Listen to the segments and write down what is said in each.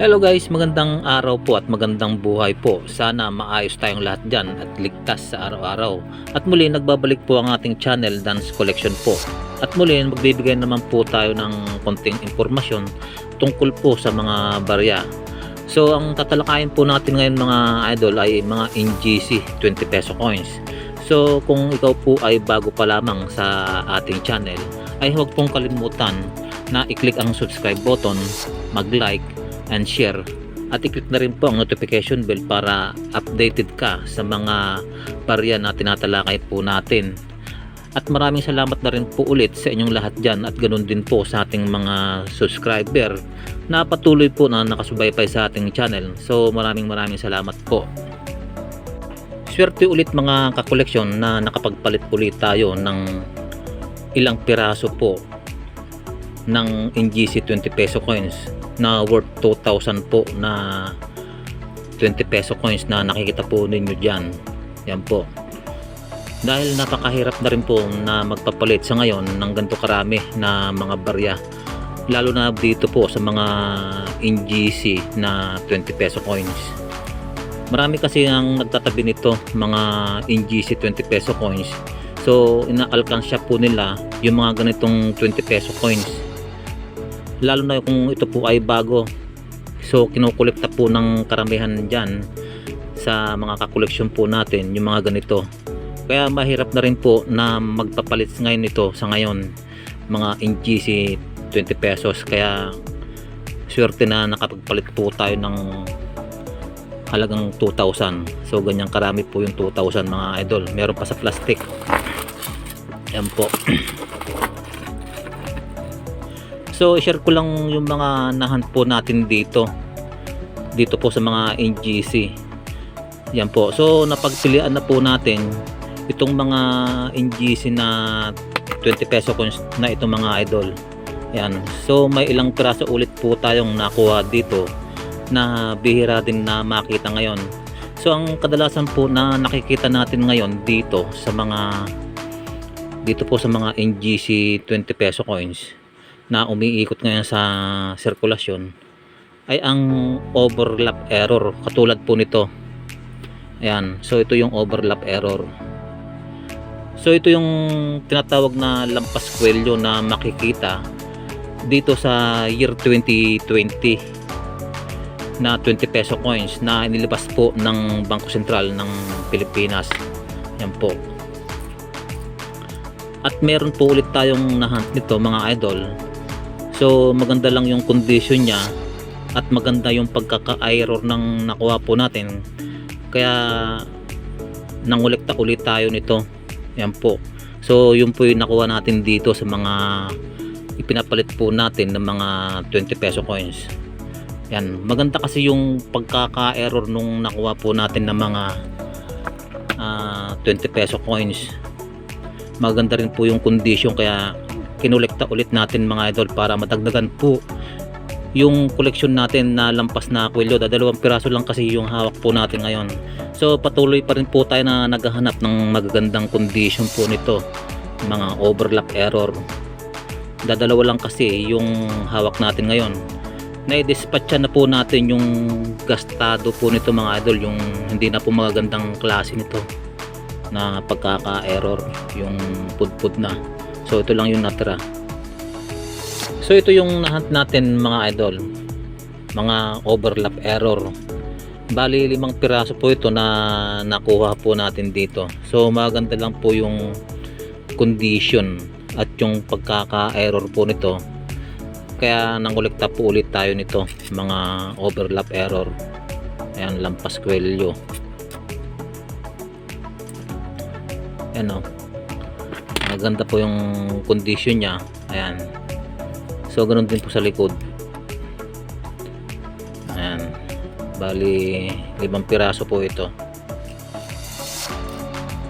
Hello guys, magandang araw po at magandang buhay po. Sana maayos tayong lahat dyan at ligtas sa araw-araw. At muli, nagbabalik po ang ating channel Dance Collection po. At muli, magbibigay naman po tayo ng konting impormasyon tungkol po sa mga barya. So, ang tatalakayin po natin ngayon mga idol ay mga NGC 20 peso coins. So, kung ikaw po ay bago pa lamang sa ating channel, ay huwag pong kalimutan na i-click ang subscribe button, mag-like, and share. At i-click na rin po ang notification bell para updated ka sa mga barya na tinatalakay po natin. At maraming salamat na rin po ulit sa inyong lahat dyan at ganun din po sa ating mga subscriber na patuloy po na nakasubaybay sa ating channel. So maraming maraming salamat po. Swerte ulit mga kakoleksyon na nakapagpalit ulit tayo ng ilang piraso po ng NGC 20 peso coins na worth 2,000 po na 20 peso coins na nakikita po ninyo dyan. Yan po. Dahil napakahirap na rin po na magpapalit sa ngayon ng ganito karami na mga barya. Lalo na dito po sa mga NGC na 20 peso coins. Marami kasi ang nagtatabi nito mga NGC 20 peso coins. So inaalkansya po nila yung mga ganitong 20 peso coins lalo na kung ito po ay bago. So kinukolekta po ng karamihan dyan sa mga kakoleksyon po natin yung mga ganito. Kaya mahirap na rin po na magpapalit ngayon ito sa ngayon mga NGC 20 pesos. Kaya swerte na nakapagpalit po tayo ng halagang 2,000 so ganyang karami po yung 2,000 mga idol. Meron pa sa plastic. Yan po So, share ko lang yung mga nahan po natin dito. Dito po sa mga NGC. Yan po. So, napagpilian na po natin itong mga NGC na 20 peso coins na itong mga idol. Yan. So, may ilang piraso ulit po tayong nakuha dito na bihira din na makita ngayon. So, ang kadalasan po na nakikita natin ngayon dito sa mga dito po sa mga NGC 20 peso coins na umiikot ngayon sa sirkulasyon ay ang overlap error katulad po nito. Ayan so ito yung overlap error. So ito yung tinatawag na lampas kwelyo na makikita dito sa year 2020 na 20 peso coins na inilabas po ng Bangko Sentral ng Pilipinas. Yan po. At meron po ulit tayong nahunt nito mga idol So maganda lang yung condition niya at maganda yung pagkaka-error ng nakuha po natin. Kaya nangulekta ulit tayo nito. Yan po. So yun po yung nakuha natin dito sa mga ipinapalit po natin ng mga 20 peso coins. Yan, maganda kasi yung pagkaka-error nung nakuha po natin ng mga uh, 20 peso coins. Maganda rin po yung condition kaya kinolekta ulit natin mga idol para madagdagan po yung koleksyon natin na lampas na kwelyo. Dalawang piraso lang kasi yung hawak po natin ngayon. So patuloy pa rin po tayo na naghahanap ng magagandang condition po nito. Mga overlap error. Dadalawa lang kasi yung hawak natin ngayon. Na-dispatcha na po natin yung gastado po nito mga idol yung hindi na po magagandang klase nito na pagkaka-error yung pudpud na So ito lang yung natira. So ito yung nahunt natin mga idol. Mga overlap error. Bali limang piraso po ito na nakuha po natin dito. So maganda lang po yung condition at yung pagkaka-error po nito. Kaya nangolekta po ulit tayo nito. Mga overlap error. Ayan, lampas kwelyo. Ayan o. Oh maganda po yung condition niya. Ayan. So ganun din po sa likod. Ayan. Bali limang piraso po ito.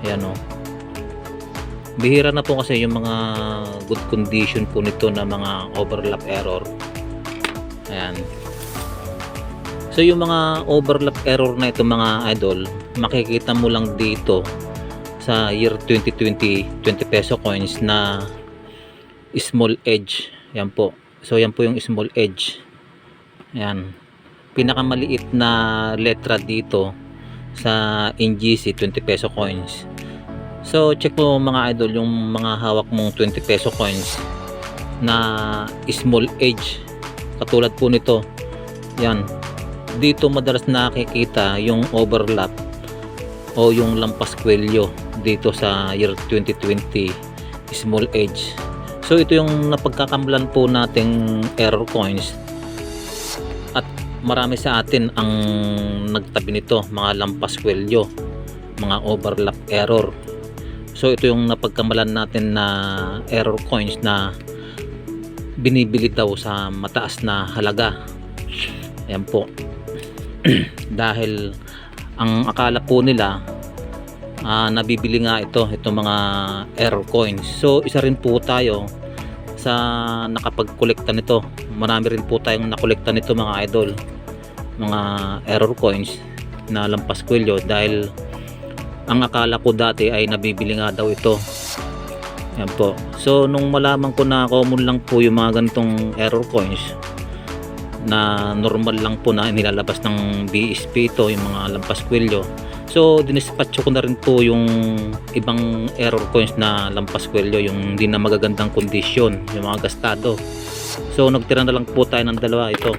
Ayan o bihira na po kasi yung mga good condition po nito na mga overlap error. Ayan. So yung mga overlap error na ito mga idol makikita mo lang dito sa year 2020 20 peso coins na small edge yan po so yan po yung small edge yan pinakamaliit na letra dito sa NGC 20 peso coins. So check mo mga idol yung mga hawak mong 20 peso coins na small edge katulad po nito. Yan. Dito madalas nakikita yung overlap o yung lampas kwelyo dito sa year 2020 small edge. So ito yung napagkakamlan po nating error coins. At marami sa atin ang nagtabi nito mga lampas kwelyo mga overlap error. So ito yung napagkamalan natin na error coins na binibili daw sa mataas na halaga. Ayan po. Dahil ang akala po nila ah, nabibili nga ito itong mga error coins. So isa rin po tayo sa nakapagkolekta nito. Marami rin po tayong nakolekta nito mga idol mga error coins na lampas kwelyo dahil ang akala ko dati ay nabibili nga daw ito. Yan po. So nung malaman ko na common lang po yung mga ganitong error coins na normal lang po na nilalabas ng BSP ito yung mga lampas kwelyo so dinispatcho ko na rin po yung ibang error coins na lampas kwelyo yung hindi na magagandang kondisyon yung mga gastado. So nagtira na lang po tayo ng dalawa. Ito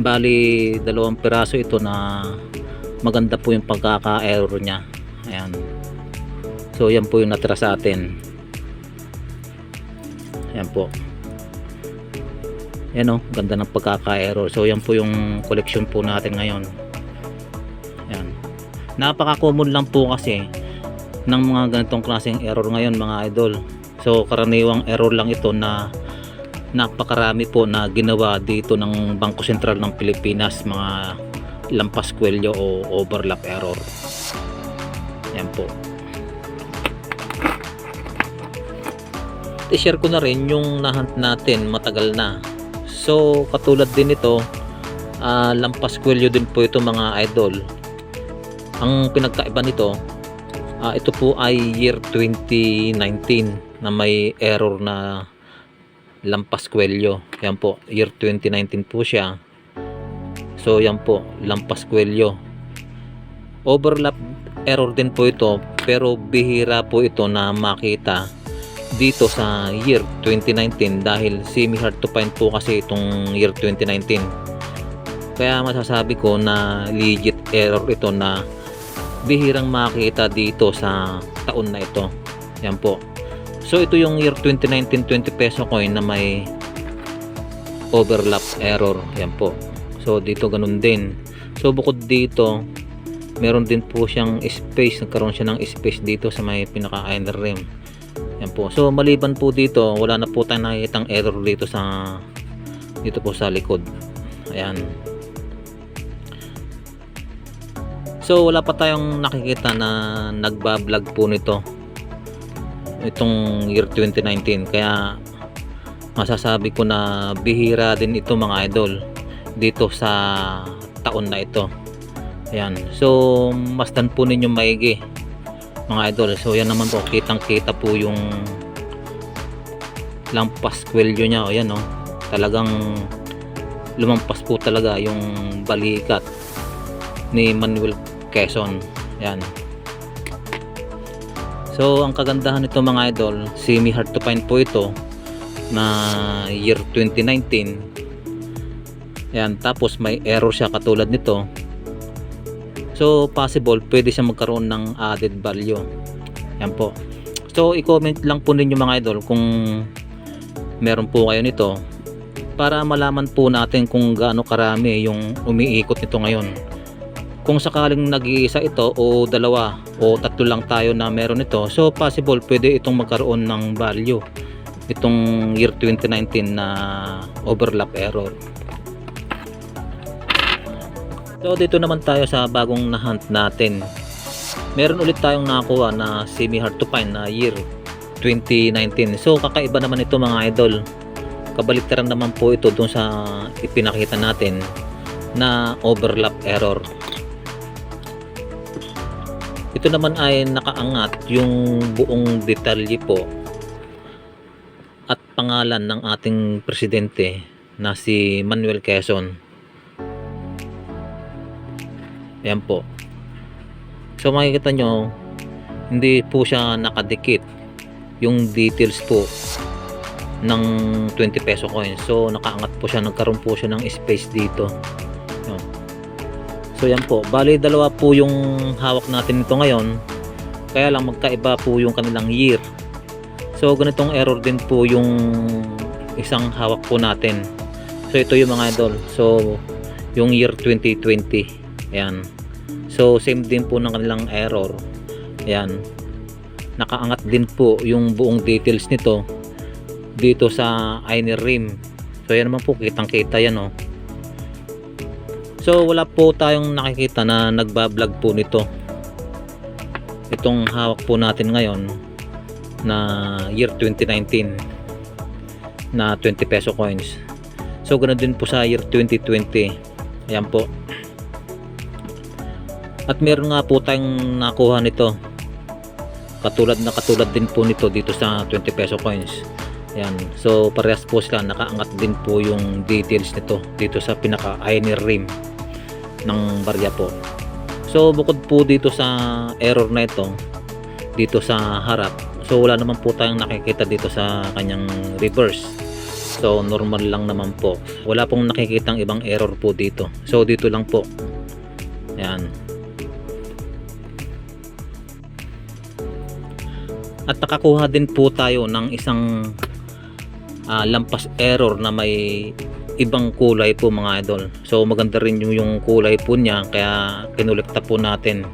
bali dalawang piraso ito na maganda po yung pagkaka-error niya. Ayan. So yan po yung natira sa atin. Ayan po yan o ganda ng pagkaka-error so yan po yung collection po natin ngayon. Ayan. Napaka-common lang po kasi ng mga ganitong klaseng error ngayon mga idol. So karaniwang error lang ito na napakarami po na ginawa dito ng Bangko Sentral ng Pilipinas mga lampas kwelyo o overlap error. Yan po. I-share ko na rin yung nahunt natin. Matagal na so katulad din ito ah, lampas kwelyo din po ito mga idol. Ang pinagkaiba nito ah, ito po ay year 2019 na may error na lampas kwelyo. Yan po year 2019 po siya. So yan po lampas kwelyo. Overlap error din po ito pero bihira po ito na makita dito sa year 2019 dahil semi hard to find po kasi itong year 2019 kaya masasabi ko na legit error ito na bihirang makita dito sa taon na ito yan po So ito yung year 2019 20 peso coin na may overlap error. Yan po. So dito ganun din. So bukod dito, meron din po siyang space. Nagkaroon siya ng space dito sa may pinaka inner rim. Yan po. So maliban po dito, wala na po tayong nakikitang error dito sa dito po sa likod. Ayan. So wala pa tayong nakikita na nagba-vlog po nito itong year 2019 kaya masasabi ko na bihira din ito mga idol dito sa taon na ito ayan so masdan po ninyo maigi mga idol so yan naman po kitang kita po yung lampas kwelyo nya o yan o talagang lumampas po talaga yung balikat ni Manuel Quezon yan So, ang kagandahan nito mga idol, semi hard to find po ito na year 2019. Yan, tapos may error siya katulad nito. So, possible pwede siya magkaroon ng added value. Yan po. So, i-comment lang po ninyo mga idol kung meron po kayo nito para malaman po natin kung gaano karami yung umiikot nito ngayon kung sakaling nag-iisa ito o dalawa o tatlo lang tayo na meron ito so possible pwede itong magkaroon ng value itong year 2019 na overlap error so dito naman tayo sa bagong nahunt natin. Meron ulit tayong nakakuha na semi hard to find na year 2019 so kakaiba naman ito mga idol. Kabaliktaran naman po ito dun sa ipinakita natin na overlap error. Ito naman ay nakaangat yung buong detalye po at pangalan ng ating presidente na si Manuel Quezon. Ayan po. So makikita nyo, hindi po siya nakadikit yung details po ng 20 peso coin. So nakaangat po siya, nagkaroon po siya ng space dito. Yun. So yan po, bali dalawa po yung hawak natin nito ngayon. Kaya lang magkaiba po yung kanilang year. So ganitong error din po yung isang hawak po natin. So ito yung mga idol. So yung year 2020. Ayan. So same din po ng kanilang error. Ayan. Nakaangat din po yung buong details nito dito sa inner rim. So yan naman po kitang kita yan oh. So wala po tayong nakikita na nagbablog po nito. Itong hawak po natin ngayon na year 2019 na 20 peso coins. So ganoon din po sa year 2020. Ayan po. At meron nga po tayong nakuha nito. Katulad na katulad din po nito dito sa 20 peso coins. Ayan. So parehas po sila nakaangat din po yung details nito dito sa pinaka inner rim ng barya po. So bukod po dito sa error na ito dito sa harap. So wala naman po tayong nakikita dito sa kanyang reverse. So normal lang naman po. Wala pong nakikitang ibang error po dito. So dito lang po. Ayan. At nakakuha din po tayo ng isang ah, lampas error na may ibang kulay po mga idol. So maganda rin yung, kulay po niya kaya kinulekta po natin.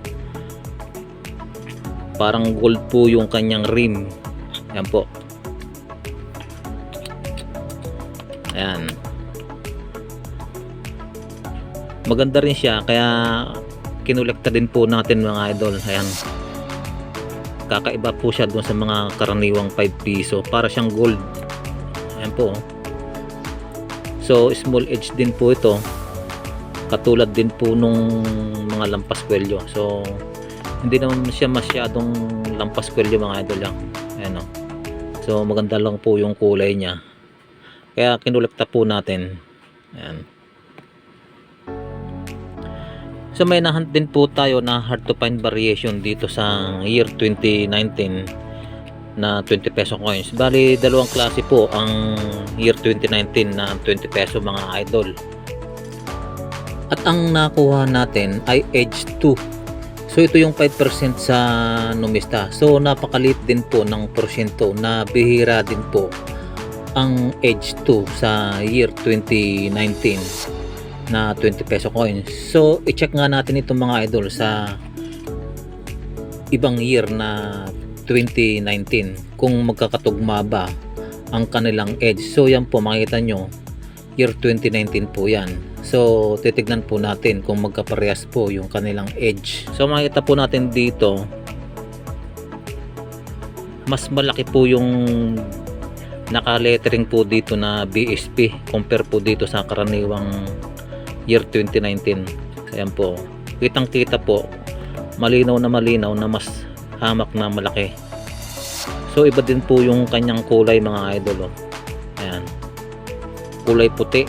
Parang gold po yung kanyang rim. Yan po. Ayan. Maganda rin siya kaya kinulekta din po natin mga idol. Ayan. Kakaiba po siya doon sa mga karaniwang 5 piso. Para siyang gold. Ayan po. oh. So small edge din po ito. Katulad din po nung mga lampas kwelyo. So hindi naman siya masyadong lampas kwelyo mga idol lang. Ayan o. So maganda lang po yung kulay niya. Kaya kinulekta po natin. Ayan. So may nahunt din po tayo na hard to find variation dito sa year 2019 na 20 peso coins. Bali, dalawang klase po ang year 2019 na 20 peso mga idol. At ang nakuha natin ay Edge 2. So ito yung 5% sa Numista. So napakalit din po ng porsyento na bihira din po ang Edge 2 sa year 2019 na 20 peso coins. So i-check nga natin itong mga idol sa ibang year na 2019 kung magkakatugma ba ang kanilang edge. So yan po makita nyo year 2019 po yan. So titignan po natin kung magkaparehas po yung kanilang edge. So makita po natin dito mas malaki po yung naka-lettering po dito na BSP compare po dito sa karaniwang year 2019. Ayan po. Kitang kita po malinaw na malinaw na mas hamak na malaki. So iba din po yung kanyang kulay mga idol. Oh. Ayan. Kulay puti.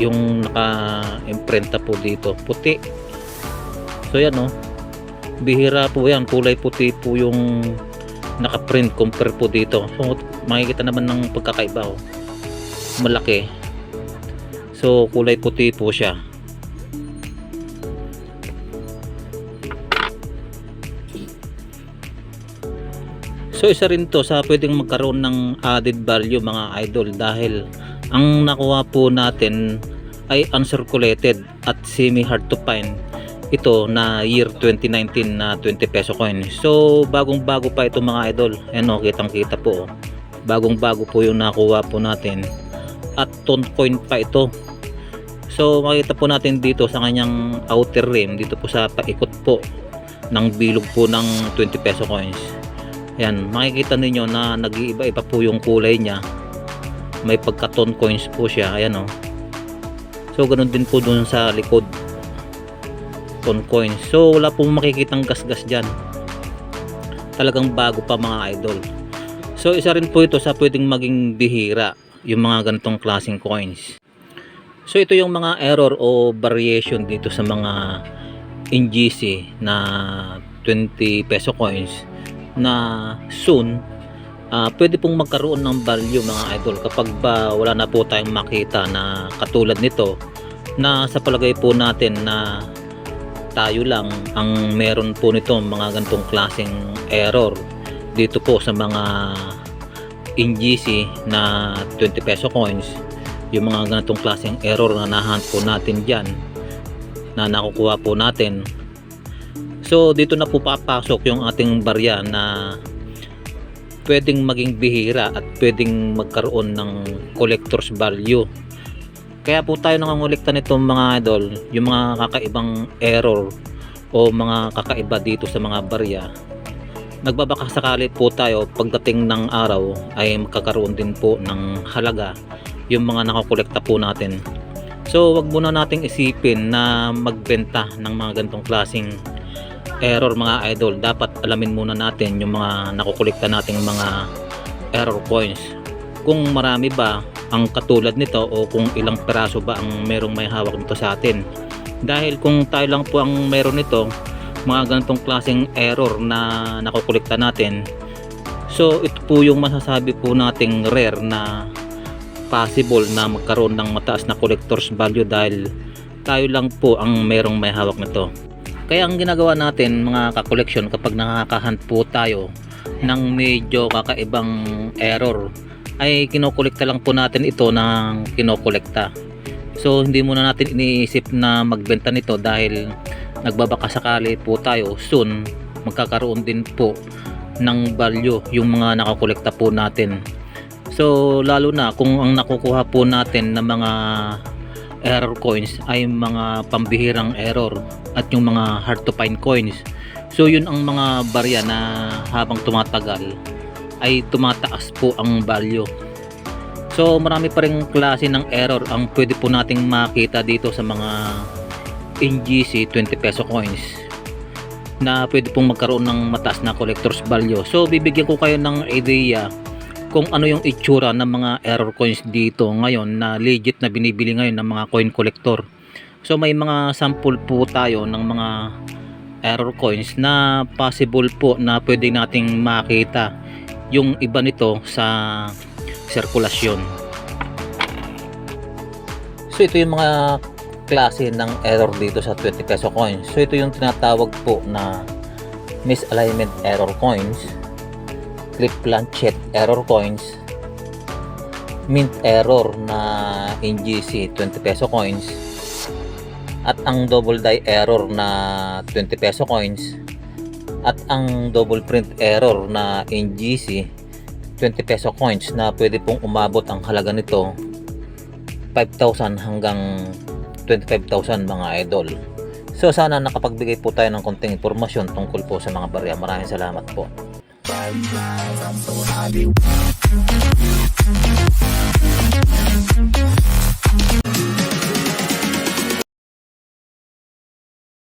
Yung naka-imprenta po dito. Puti. So yan oh. Bihira po yan. Kulay puti po yung naka-print compare po dito. So makikita naman ng pagkakaiba oh. Malaki. So kulay puti po siya. So isa rin to sa pwedeng magkaroon ng added value mga idol dahil ang nakuha po natin ay uncirculated at semi hard to find ito na year 2019 na 20 peso coin. So bagong bago pa ito mga idol. Ayan o, kitang kita po. oh. Bagong bago po yung nakuha po natin. At ton coin pa ito. So makita po natin dito sa kanyang outer rim dito po sa paikot po ng bilog po ng 20 peso coins. Ayan, makikita ninyo na nag-iiba-iba po yung kulay niya. May pagka-ton coins po siya. Ayan o. So, ganun din po dun sa likod. Ton coins. So, wala pong makikitang gas-gas dyan. Talagang bago pa mga idol. So, isa rin po ito sa pwedeng maging bihira. Yung mga ganitong klaseng coins. So ito yung mga error o variation dito sa mga NGC na 20 peso coins na soon ah, pwede pong magkaroon ng value mga idol. Kapag ba wala na po tayong makita na katulad nito na sa palagay po natin na tayo lang ang meron po nito mga ganitong klaseng error dito po sa mga NGC na 20 peso coins yung mga ganitong klaseng error na nahunt po natin dyan na nakukuha po natin. So dito na po papasok yung ating barya na pwedeng maging bihira at pwedeng magkaroon ng collector's value. Kaya po tayo nangangolekta nitong mga idol yung mga kakaibang error o mga kakaiba dito sa mga barya. Nagbabaka sakali po tayo pagdating ng araw ay magkakaroon din po ng halaga yung mga nakakolekta po natin. So wag muna nating isipin na magbenta ng mga ganitong klaseng error mga idol. Dapat alamin muna natin yung mga nakukolekta nating mga error coins kung marami ba ang katulad nito o kung ilang peraso ba ang merong may hawak nito sa atin. Dahil kung tayo lang po ang meron nito mga ganitong klaseng error na nakukolekta natin so ito po yung masasabi po nating rare na possible na magkaroon ng mataas na collector's value dahil tayo lang po ang merong may hawak nito. Kaya ang ginagawa natin mga ka-collection kapag nakakahunt po tayo ng medyo kakaibang error ay kinokolekta lang po natin ito ng kinokolekta. So hindi muna natin iniisip na magbenta nito dahil nagbabaka sakali po tayo. Soon magkakaroon din po ng value yung mga nakakolekta po natin so lalo na kung ang nakukuha po natin ng mga error coins ay mga pambihirang error at yung mga hard to find coins. So yun ang mga barya na habang tumatagal ay tumataas po ang value. So marami pa rin klase ng error ang pwede po nating makita dito sa mga NGC 20 peso coins na pwede pong magkaroon ng mataas na collector's value. So bibigyan ko kayo ng idea kung ano yung itsura ng mga error coins dito ngayon na legit na binibili ngayon ng mga coin collector. So may mga sample po tayo ng mga error coins na possible po na pwede nating makita yung iba nito sa sirkulasyon. So ito yung mga klase ng error dito sa 20 peso coins. So ito yung tinatawag po na misalignment error coins click planchet error coins mint error na NGC 20 peso coins at ang double die error na 20 peso coins at ang double print error na NGC 20 peso coins na pwede pong umabot ang halaga nito 5,000 hanggang 25,000 mga idol. So sana nakapagbigay po tayo ng konting impormasyon tungkol po sa mga barya. Maraming salamat po I'm so high.